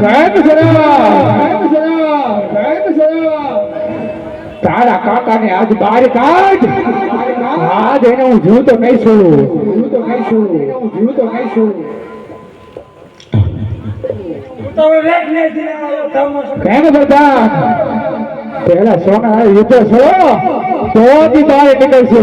કેમ કાકા ને આજ બહાર કાઢ. આજ એને હું જીવ તો નહીં છું જીવ તો નહીં છું જીવ તો નહીં છું પેલા સોના યુદ્ધ છો. તો બહાર નીકળશે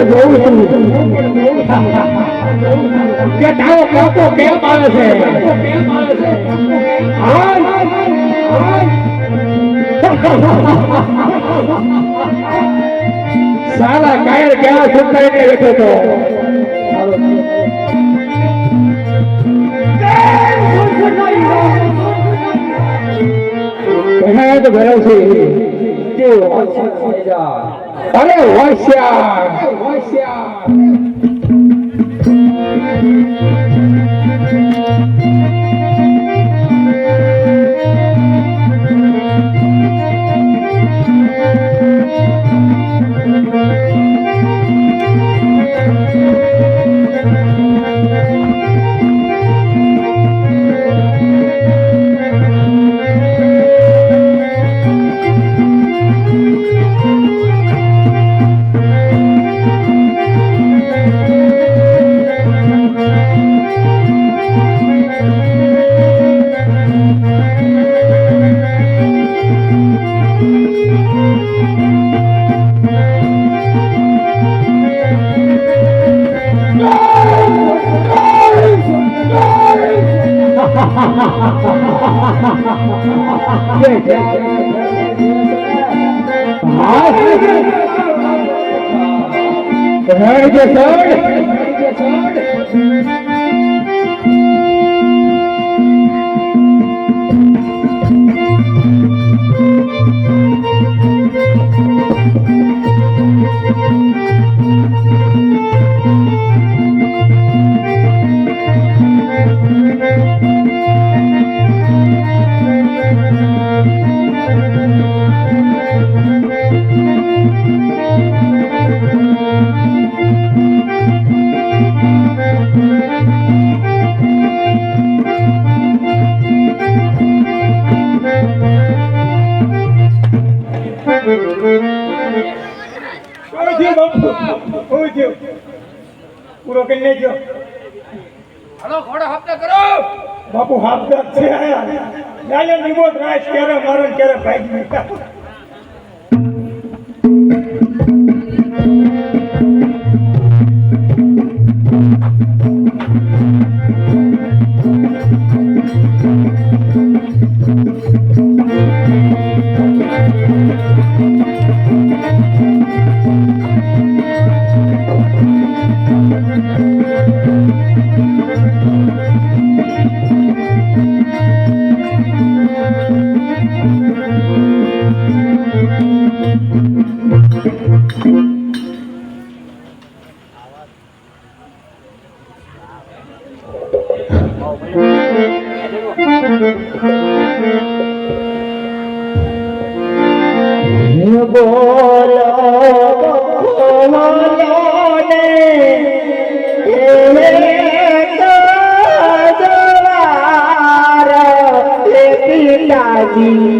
પણ જોઉં છું. કે તારો કાકો કેમ આવે છે? હાય. કાયર કેવા સુકાઈને બેઠો તો? તો છે અરે હોશિયાર હોશિયાર Very good, શું પકડી લેજો. હલો ઘોડો હપ્તા કરો. બાપુ હાફતા છે લાલે નિમોત રાજ ક્યારે મારો ક્યારે ભાઈ મેટા बोलो बोलो ने Brasil.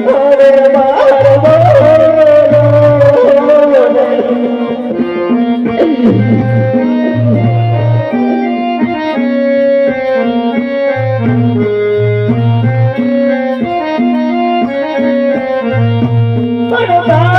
અરે